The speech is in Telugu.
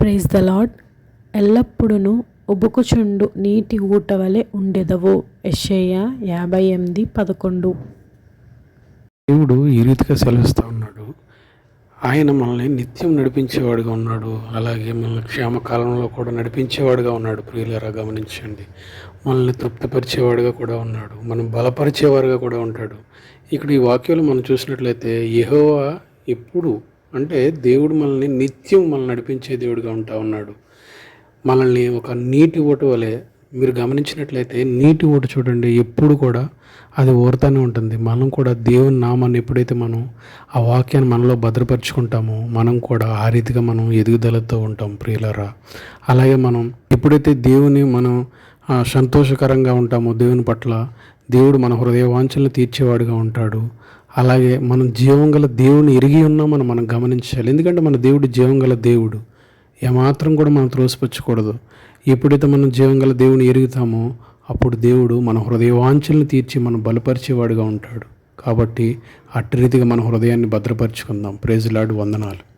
ప్రైజ్ ద లాడ్ ఎల్లప్పుడూ ఉబుకుచుండు నీటి ఊట వలె ఉండెదవు. ఎషయ్య యాభై ఎనిమిది పదకొండు. దేవుడు ఈ రీతిగా సెలవిస్తూ ఉన్నాడు. ఆయన మనల్ని నిత్యం నడిపించేవాడుగా ఉన్నాడు. అలాగే మనల్ని క్షేమకాలంలో కూడా నడిపించేవాడుగా ఉన్నాడు. ప్రియులరా గమనించండి. మనల్ని తృప్తిపరిచేవాడుగా కూడా ఉన్నాడు. మనం బలపరిచేవాడుగా కూడా ఉంటాడు. ఇక్కడ ఈ వాక్యాలు మనం చూసినట్లయితే యహోవా ఎప్పుడు అంటే దేవుడు మనల్ని నిత్యం మనల్ని నడిపించే దేవుడిగా ఉంటా ఉన్నాడు. మనల్ని ఒక నీటి ఓటు వలె మీరు గమనించినట్లయితే నీటి ఓటు చూడండి ఎప్పుడు కూడా అది ఊరుతానే ఉంటుంది. మనం కూడా దేవుని నామాన్ని ఎప్పుడైతే మనం ఆ వాక్యాన్ని మనలో భద్రపరుచుకుంటామో మనం కూడా ఆ రీతిగా మనం ఎదుగుదలతో ఉంటాం ప్రియులరా. అలాగే మనం ఎప్పుడైతే దేవుని మనం సంతోషకరంగా ఉంటామో దేవుని పట్ల దేవుడు మన హృదయ వాంఛలను తీర్చేవాడుగా ఉంటాడు అలాగే మనం జీవం గల దేవుని ఎరిగి ఉన్నామని మనం గమనించాలి. ఎందుకంటే మన దేవుడు జీవం గల దేవుడు. ఏమాత్రం కూడా మనం త్రోసిపుచ్చకూడదు. ఎప్పుడైతే మనం జీవం గల దేవుని ఎరుగుతామో అప్పుడు దేవుడు మన హృదయవాంఛలను తీర్చి మనం బలపరిచేవాడుగా ఉంటాడు. కాబట్టి అట్టి రీతిగా మన హృదయాన్ని భద్రపరుచుకుందాం. ప్రేజులాడు వందనాలు.